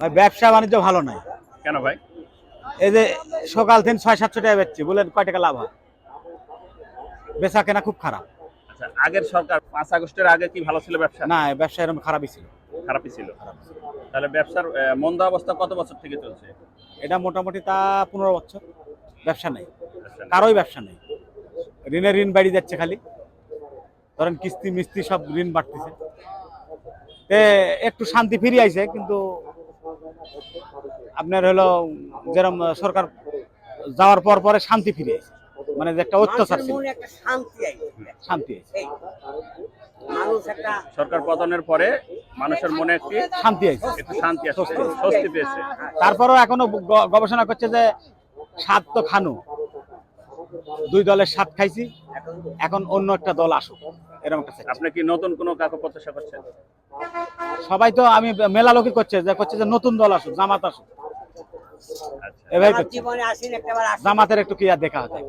ভাই ব্যবসা বাণিজ্য ভালো নাই। কেন ভাই? এই যে সকাল থেকে ছয় সাতশো টাকা বেচছি বলেন কয় টাকা লাভ হয়? বেচা কেনা খুব খারাপ। আচ্ছা আগের সরকার পাঁচ আগস্টের আগে কি ভালো ছিল ব্যবসা? না ব্যবসা এরকম খারাপই ছিল। খারাপই ছিল। তাহলে ব্যবসার মন্দা অবস্থা কত বছর থেকে চলছে? এটা মোটামুটি তা পনেরো বছর। ব্যবসা নেই। ব্যবসা কারোই ব্যবসা নেই। ঋণে ঋণ বাড়ি যাচ্ছে খালি। ধরেন কিস্তি মিস্তি সব ঋণ বাড়তেছে। একটু শান্তি ফিরে আইছে কিন্তু আপনার হলো যেরকম সরকার যাওয়ার পর পরে শান্তি ফিরে মানে যে একটা অত্যাচার ছিল। শান্তি আইছে শান্তি আইছে এই মানুষ একটা সরকার পতনের পরে মানুষের মনে একটি শান্তি আইছে। একটু শান্তি স্বস্তি পেয়েছে। তারপরেও এখনও গবেষণা করছে যে স্বাদ তো খানু। দুই দলের স্বাদ খাইছি। এখন অন্য একটা দল আসুক। এরকম একটা আপনি কি নতুন কোনো কাকু প্রত্যাশা করছেন? সবাই তো আমি মেলা লোকই করছে যে করছে যে নতুন দল আসুক জামাত আসুক। আচ্ছা। এভাবে জামাতের একটু কি আর দেখা হতে?